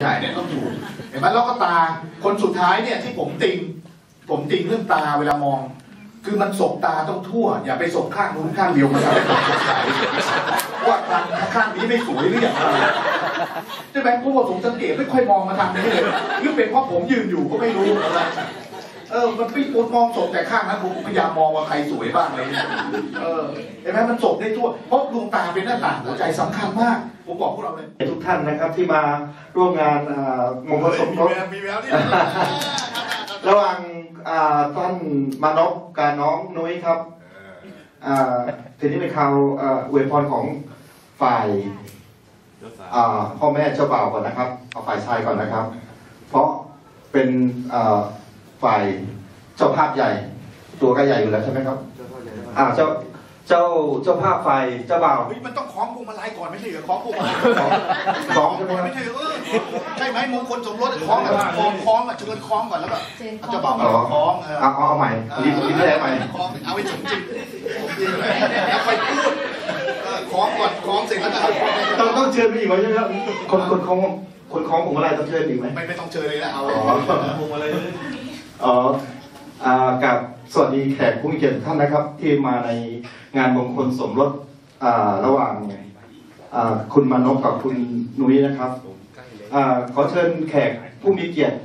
ใช่เนี่ยต้องถูกเห็นไหมแล้วก็ตาคนสุดท้ายเนี่ยที่ผมติง ผมติงเรื่องตาเวลามอง คือมันสบตาต้องทั่ว อย่าไปสบข้างนู้นข้างเดียวมันทำให้ผมสงสัยว่าทางข้างนี้ไม่สวยหรืออย่างไรใช่ไหมเพราะว่าผมสังเกตไม่ค่อยมองมาทางนี้เลยหรือเป็นเพราะผมยืนอยู่ก็ไม่รู้อะไร เออ มันไม่ควรมองศพแต่ข้างนั้นผมพยายามมองว่าใครสวยบ้างอะไรเลยเออเห็นไหมมันศพได้ทั่วเพราะดวงตาเป็นหน้าต่างหัวใจสำคัญมาก ผมบอกพวกเราเลยทุกท่านนะครับที่มาร่วมงานอ่ามงคลสมรสมีแววนี่ระหว่างอ่าท่านมานพกับน้องนุ้ยครับอ่าทีนี้เป็นข่าวอ่าอวยพรของฝ่ายอ่าพ่อแม่เจ้าบ่าวก่อนนะครับ เอาฝ่ายชายก่อนนะครับ เพราะเป็นอ่า ฝ่ายเจ้าภาพใหญ่ ตัวก็ใหญ่อยู่แล้วใช่ไหมครับอ่าเจ้าเจ้าเจ้าภาพฝ่ายเจ้าบ่าวเฮ้ยมันต้องคล้องพวงมาลัยก่อนไม่ใช่เหรอคล้องพวงมาลัยสองใช่ไหมครับไม่ใช่เหรอเออใช่ไหมมงคลสมรสคล้องกันคล้องคล้องอะเชิญคล้องก่อนแล้วก็เอาเจะบอกมาคล้องเออเอาเอาเอาใหม่รีบรีบได้ใหม่คล้องเอาไปจริงจริงแล้วค่อยพูดเออคล้องก่อนคล้องเสร็จแล้วก็เอาคล้องไปต้องต้องเชิญไปอีกไหมใช่ไหมครับคนคนของคนของผมอะไรต้องเชิญอีกไหมไม่ไม่ต้องเชิญเลยนะเอาอ๋อพวงมาลัย อ๋อกับสวัสดีแขกผู้มีเกียรติท่านนะครับ ที่มาในงานมงคลสมรสระหว่างคุณมานพกับคุณนุ้ยนะครับอขอเชิญแขกผู้มีเกียรติ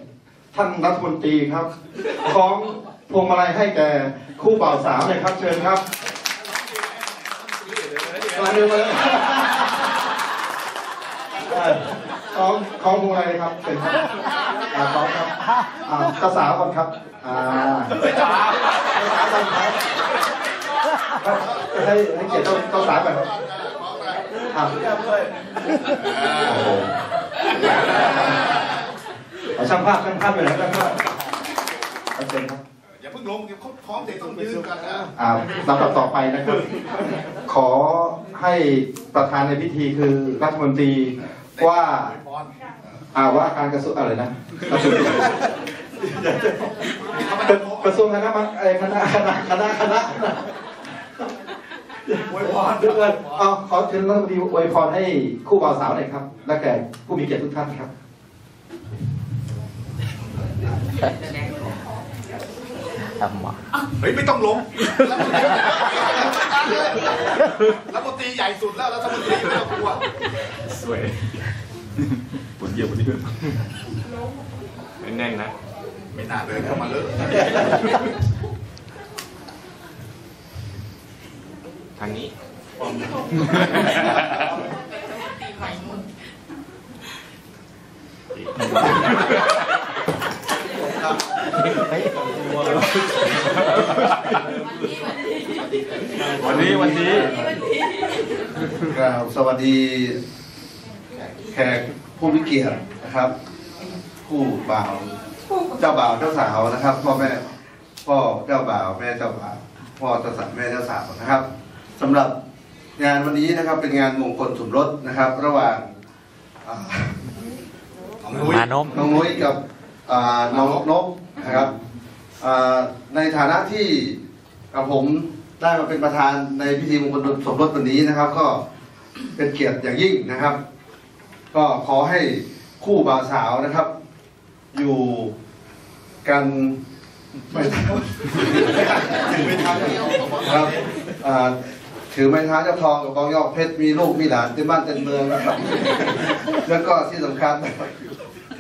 ท่านรัฐมนตรีครับคล้องพวงมาลัยให้แก่คู่บ่าวสาวเลยครับ เชิญครับมาเร็วมาเลยคล้องคล้องพวงอะไรครับเป็นครับ อ่าคล้องครับอ่าเจ้าสาวก่อนครับอ่าเจ้าสาวก่อนครับให้ให้เกียรติเจ้าเจ้าสาวก่อนครับอ่าโอ้โหเอาช่างภาพช่างภาพไปไหนช่างภาพโอเคครับอย่าเพิ่งลงเดี๋ยวเขาคล้องเสร็จต้องยืนกันนะอ่าลำดับต่อไปนะครับ ขอให้ประธานในพิธีคือรัฐมนตรีว่า อาว่าการกระทรวงอะไรนะกระทรวงกระทรวงคณะมังเออคณะคณะคณะคณะอวยพรเพื่อนเอาขอเชิญรัฐมนตรีอวยพรให้คู่บ่าวสาวหน่อยครับและแก่ผู้มีเกียรติทุกท่านครับทำมาเฮ้ยไม่ต้องลงรัฐมนตรีใหญ่สุดแล้วรัฐมนตรีไม่ต้องกลัวสวย ปวดเยี่ยวปวดเยี่ยวแน่นๆนะ ไม่น่าเดินเข้ามาเลยทางนี้วันนี้วันนี้กราบสวัสดี แขกผู้มีเกียรตินะครับ ผู้บ่าวเจ้าบ่าวเจ้าสาวนะครับพ่อแม่พ่อเจ้าบ่าวแม่เจ้าบ่าวพ่อเจ้าสาวแม่เจ้าสาวนะครับสำหรับงานวันนี้นะครับเป็นงานมงคลสมรสนะครับ ระหว่างอ่าของนุ้ยมานพน้องนุ้ยกับอ่าน้องนกนะครับอ่าในฐานะที่กับผมได้มาเป็นประธานในพิธีมงคลสมรสวันนี้นะครับ ก็เป็นเกียรติอย่างยิ่งนะครับ ก็ขอให้คู่บ่าวสาวนะครับ อยู่กันไม่เท้าถือไม่เท้าครับอ่าถือไม้เท้าเจ้าทองกับบองยอกเพชรมีลูกมีหลานเต็มบ้านเต็มเมืองนะครับ แล้วก็ที่สำคัญ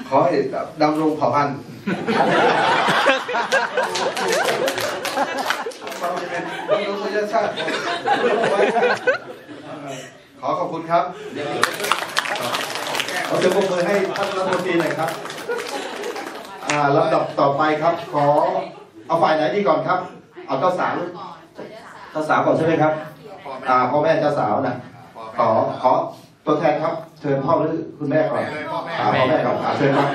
ขอให้ดำรงเผ่าพันธุ์ความเป็นมนุษยชาติขอขอบคุณครับเรา จะปรบมือให้ท่านรัฐมนตรีหน่อยครับอ่าลำดับต่อไปครับ ขอเอาฝ่ายไหนดีก่อนครับ เอาเจ้าสาวเจ้าสาวก่อนใช่ไหมครับอ่าพ่อแม่เจ้าสาวนะขอขอตัวแทนครับ เชิญพ่อหรือคุณแม่ก่อนพ่อแม่าพ่อแม่ก่อนอ่าเชิญครับ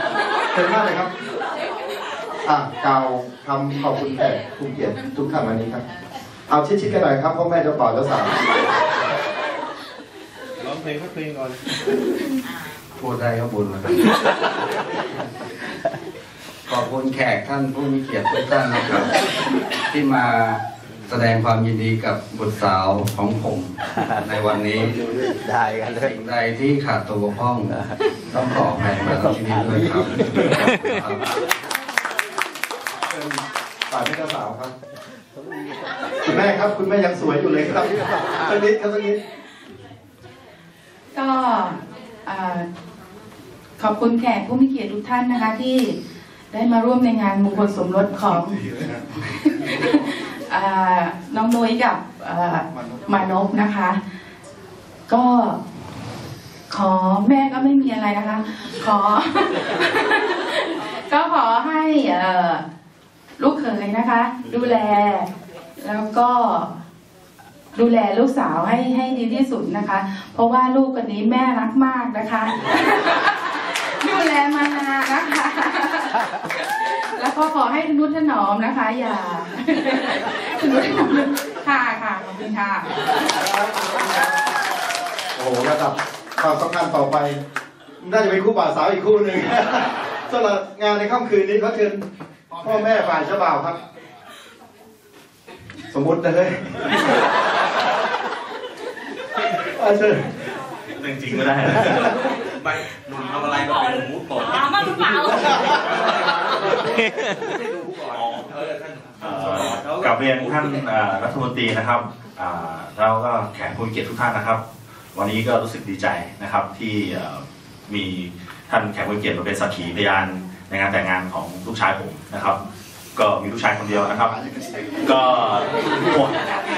เชิญมากเลยครับอ่ากล่าวคำขอบคุณแขกผู้เกียรติทุกท่านวันนี้ครับ เอาชิดๆกันหน่อยครับพ่อแม่เจ้าบ่าวเจ้าสาวร้องเพลงสักเพลงก่อน พูดได้ก็บุญแล้วครับขอบคุณแขกท่านผู้มีเกียรติทุกท่านนะครับ ที่มาแสดงความยินดีกับบุตรสาวของผมในวันนี้ได้กันเลยสิ่งใดที่ขาดตัวบกพร่อง ต้องขออภัยมาที่นี้ด้วยครับฝ่ายแม่เจ้าสาวครับคุณแม่ครับคุณแม่ยังสวยอยู่เลยครับสักนิดครับสักนิดก็เอ่อ ขอบคุณแขกผู้มีเกียรติทุกท่านนะคะ ที่ได้มาร่วมในงานมงคลสมรสของน้องนุ้ยกับมานพนะคะ ก็ขอแม่ก็ไม่มีอะไรนะคะ ขอ ก็ขอให้ลูกเขยนะคะ ดูแล แล้วก็ดูแลลูกสาวให้ให้ดีที่สุดนะคะ เพราะว่าลูกคนนี้แม่รักมากนะคะ ดูแลมานานนะคะ แล้ว ก็ขอให้ทนุถนอมนะคะ อย่าทนุถนอมค่ะค่ะขอบคุณค่ะโอ้โหระดับความสำคัญต่อไปน่าจะเป็นคู่บ่าวสาวอีกคู่หนึ่งสำหรับงานในค่ำคืนนี้เขาเชิญพ่อแม่ฝ่ายเจ้าบ่าวครับ สมมุตินะเฮ้ยเอาเชิญเรื่องจริงไม่ได้ไปหนุ่มทำอะไรก็เป็นหมูกรอบถามมาหรือเปล่า กลับเรียนท่านรัฐมนตรีนะครับอ่าแล้วก็แขกผู้เกียรติทุกท่านนะครับ วันนี้ก็รู้สึกดีใจนะครับที่มีท่านแขกผู้เกียรติมาเป็นสักขีพยานในงานแต่งงานของลูกชายผมนะครับ ก็มีลูกชายคนเดียวนะครับ ก็ห่วง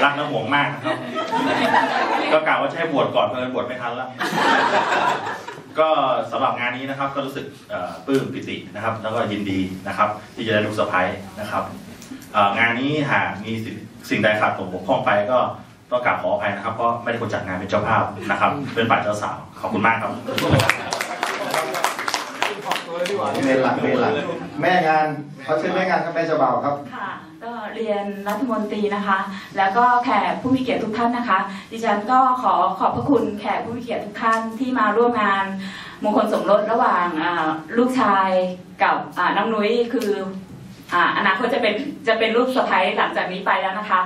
รักและห่วงมากนะครับ ก็กล่าวว่าจะให้บวชก่อนเพื่อนบวชไม่ทันแล้ว ก็สำหรับงานนี้นะครับก็รู้สึกเอ่อปลื้มปิตินะครับ แล้วก็ยินดีนะครับ ที่จะได้ลูกสะใภ้นะครับเอ่องานนี้หากมีสิ่งสิ่งใดขาดตกบกพร่องไปก็ต้องกราบขออภัยนะครับเพราะไม่ได้คนจัดงานเป็นเจ้าภาพนะครับ เป็นฝ่ายเจ้าสาวขอบคุณมากครับเมนหลักเมนหลักแม่งานเขาเชิญแม่งานครับแม่เจ้าบ่าวครับค่ะ ก็เรียนรัฐมนตรีนะคะ แล้วก็แขกผู้มีเกียรติทุกท่านนะคะ ดิฉันก็ขอขอบพระคุณแขกผู้มีเกียรติทุกท่านที่มาร่วมงานมงคลสมรสระหว่างลูกชายกับน้องนุ้ยคืออ่าอนาคตจะเป็นจะเป็นลูกสะใภ้หลังจากนี้ไปแล้วนะคะ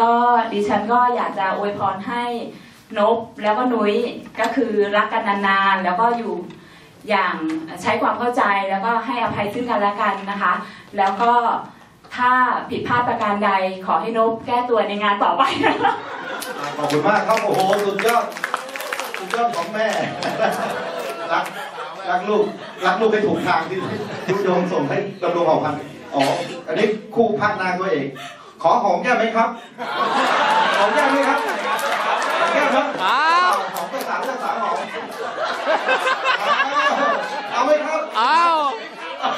ก็ดิฉันก็อยากจะอวยพรให้นบแล้วก็นุ้ยก็คือรักกันนานๆแล้วก็อยู่อย่างใช้ความเข้าใจแล้วก็ให้อภัยซึ่งกันและกันนะคะ แล้วก็ ถ้าผิดพลาดประการใดขอให้นบแก้ตัวในงานต่อไปนะคะขอบคุณมากครับโอ้โหสุดยอดสุดยอดของแม่รักรักลูกรักลูกให้ถูกทางที่ยุโยงส่งให้ดำรงเผ่าพันธุ์อ๋ออันนี้คู่พักนางตัวเอง ขอหอมแก้มไหมครับหอมแก้มไหมครับหอมแก้มครับอ้าวหอมเจ้าสาวเจ้าสาวหอมเอาไหมครับอ้าวเอา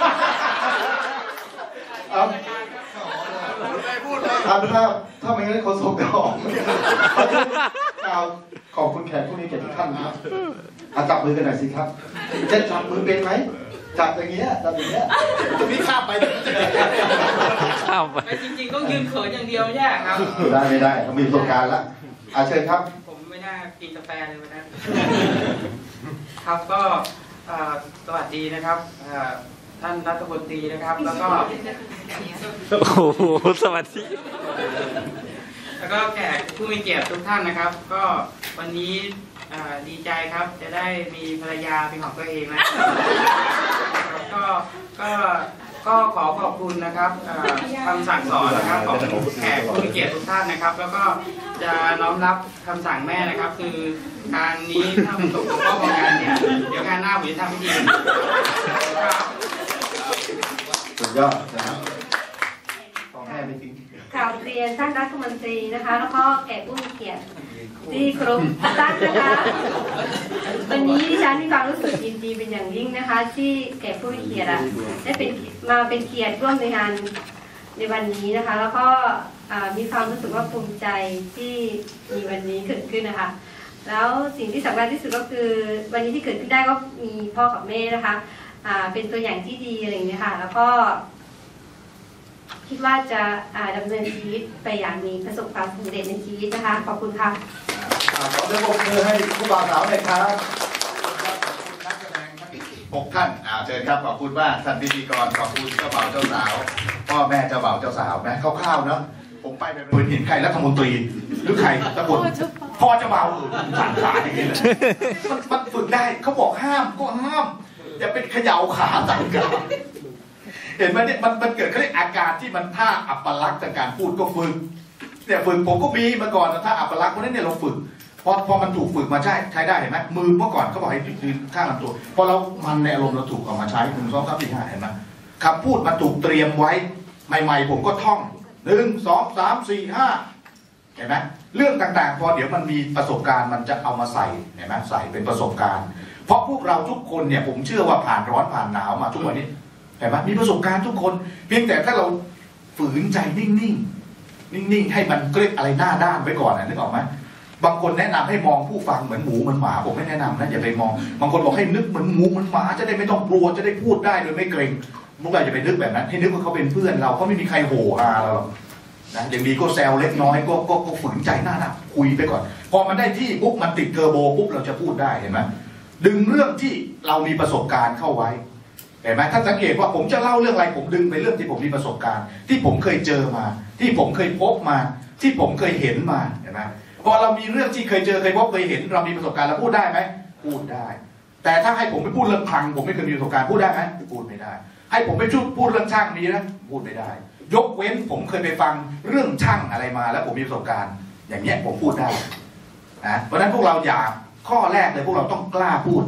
เอา เป็นว่าถ้าไม่งั้นเขาส่งกระหอมกล่าวขอบคุณแขกผู้มีเกียรติทุกท่านนะครับอาจับมือกันหน่อยสิครับจะจับมือเป็นไหมจับอย่างเงี้ยจับอย่างเงี้ยพี่ข้ามไปเดี๋ยวมันจะเกิดข้ามไปไม่จริงๆต้องยืนเขินอย่างเดียวไม่ใช่เหรอครับ ได้ไม่ได้เขามีประสบการณ์แล้วอาเชิญครับ ผมไม่น่ากินกาแฟเลยวันนั้นครับก็เอ่อสวัสดีนะครับเอ่อ ท่านรัฐมนตรีนะครับ แล้วก็โอ้โหสวัสดีแล้วก็แขกผู้มีเกียรติทุกท่านนะครับ ก็วันนี้เอ่อดีใจครับ จะได้มีภรรยาเป็นของตัวเองแล้วแล้วก็ก็ก็ขอขอบคุณนะครับเอ่อคำสั่งสอนนะครับของแขกผู้มีเกียรติทุกท่านนะครับ แล้วก็จะน้อมรับคำสั่งแม่นะครับ คือการนี้ถ้ามันตกตกข้อของงานเนี่ยเดี๋ยวงานหน้าผมจะทำให้ดีครับสุด ยอดนะครับของแม่ไม่ทิ้งกราบเรียนท่านรัฐมนตรีนะคะ แล้วก็แขกผู้มีเกียรติที่ครพทุกท่านนะคะวันนี้ดิฉันมีความรู้สึกยินดีเป็นอย่างยิ่งนะคะ ที่แขกผู้มีเกียรติอะได้เป็นมาเป็นเกียรติร่วมในงานในวันนี้นะคะ แล้วก็มีความรู้สึกว่าภูมิใจที่มีวันนี้เกิดขึ้นนะคะ แล้วสิ่งที่สำคัญที่สุดก็คือ วันนี้ที่เกิดขึ้นได้ก็มีพ่อกับแม่นะคะ เป็นตัวอย่างที่ดีอะไรอย่างเงี้ยค่ะ แล้วก็ คิดว่าจะอ่าดำเนินชีวิตไปอย่างมีประสบความสำเร็จในชีวิตนะคะ ขอบคุณค่ะอ่าขอเสียงปรบมือให้ผู้บ่าวสาวหน่อยครับนักแสดงทั้งหกท่านอ่าเชิญครับขอบคุณมากท่านพิธีกรขอบคุณเจ้าบ่าวเจ้าสาวพ่อแม่เจ้าบ่าวเจ้าสาวนะคร่าวๆเนาะผมไปแบบเห็นใครรัฐมนตรีหรือใครตะบนพ่อจะเบาเออสั่นขาอย่างนี้เลยมันมันฝึกได้เขาบอกห้ามก็ห้าม อย่าเป็นเขย่าขาสั่นขาเห็นไหมเนี่ยมันมันเกิดเขาเรียกอาการที่มันท่าอัปลักษณ์จากการพูดก็ฝึกเนี่ยฝึกผมก็มีมาก่อนนะถ้าอัปลักษณ์เพราะนั้นเนี่ยเราฝึกพอพอมันถูกฝึกมาใช้ใช้ได้เห็นไหมมือเมื่อก่อนเขาบอกให้ยืนข้างลำตัวพอเรามันในอารมณ์เราถูกเอามาใช้หนึ่งสองสามสี่ห้าเห็นไหมคำพูดมันถูกเตรียมไว้ใหม่ ๆ ผมก็ท่องหนึ่งสองสามสี่ห้า เห็นไหมเรื่องต่างๆ พอเดี๋ยวมันมีประสบการณ์มันจะเอามาใส่เห็นไหมใส่เป็นประสบการณ์ เพราะพวกเราทุกคนเนี่ยผมเชื่อว่าผ่านร้อนผ่านหนาวมาทุกวันนี้เห็นไหมมีประสบการณ์ทุกคน เพียงแต่ถ้าเราฝืนใจนิ่งๆนิ่งๆให้มันเกลียดอะไรหน้าด้านไว้ก่อนนะนึกออกไหมบางคนแนะนำให้มองผู้ฟังเหมือนหมูเหมือนหมาผมไม่แนะนำนะอย่าไปมอง บางคนบอกให้นึกเหมือนหมูเหมือนหมาจะได้ไม่ต้องกลัวจะได้พูดได้โดยไม่เกรงพวกเราอย่าไปนึกแบบนั้น ให้นึกว่าเขาเป็นเพื่อนเราเขาไม่มีใครโห่อาเราหรอก นะอย่างดีก็แซวเล็กน้อยก็ก็ก็ฝืนใจหน้าหนักคุยไปก่อน พอมันได้ที่ปุ๊บมันติดเทอร์โบปุ๊บเราจะพูดได้เห็นไหมดึงเรื่องที่เรามีประสบการณ์เข้าไว้เห็นไหมถ้าสังเกตว่าผมจะเล่าเรื่องอะไรผมดึงไปเรื่องที่ผมมีประสบการณ์ ที่ผมเคยเจอมา ที่ผมเคยพบมา ที่ผมเคยเห็นมาเห็นไหมพอเรามีเรื่องที่เคยเจอเคยพบเคยเห็น เรามีประสบการณ์เราพูดได้ไหมพูดได้ แต่ถ้าให้ผมไปพูดเรื่องคลัง ผมไม่เคยมีประสบการณ์พูดได้ไหมพูดไม่ได้ ให้ผมไปชุดพูดเรื่องช่างมีนะพูดไม่ได้ ยกเว้นผมเคยไปฟังเรื่องช่างอะไรมา แล้วผมมีประสบการณ์ อย่างเงี้ยผมพูดได้นะเพราะฉะนั้นพวกเราอย่าข้อแรกเลยพวกเราต้องกล้าพูด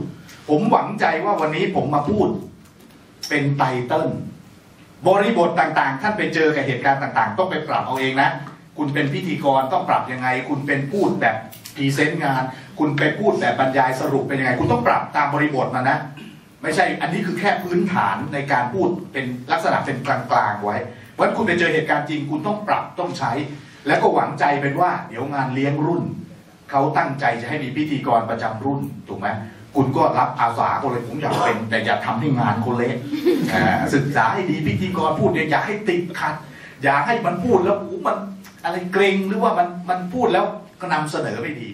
ผมหวังใจว่าวันนี้ผมมาพูด เป็นไตเติ้ลบริบทต่างๆ ท่านไปเจอกับเหตุการณ์ต่างๆ ต้องไปปรับเอาเองนะ คุณเป็นพิธีกรต้องปรับยังไง คุณเป็นพูดแบบพรีเซนต์งาน คุณไปพูดแบบบรรยายสรุปเป็นยังไง คุณต้องปรับตามบริบทมานะ ไม่ใช่ อันนี้คือแค่พื้นฐานในการพูดเป็นลักษณะเป็นกลางๆไว้ เพราะฉะนั้นคุณไปเจอเหตุการณ์จริงคุณต้องปรับต้องใช้ แล้วก็หวังใจเป็นว่า เดี๋ยวงานเลี้ยงรุ่นเขาตั้งใจจะให้มีพิธีกรประจำรุ่นถูกไหมคุณก็รับอาสาก็เลยผมอยากเป็น แต่อย่าทำให้งานคนเละศึกษาให้ดีพิธีกรพูดเนี่ยอย่าให้ติดขัด อย่าให้มันพูดแล้วโอ้โหมันอะไรเกรงหรือว่ามันมันพูดแล้วก็นำเสนอไม่ดี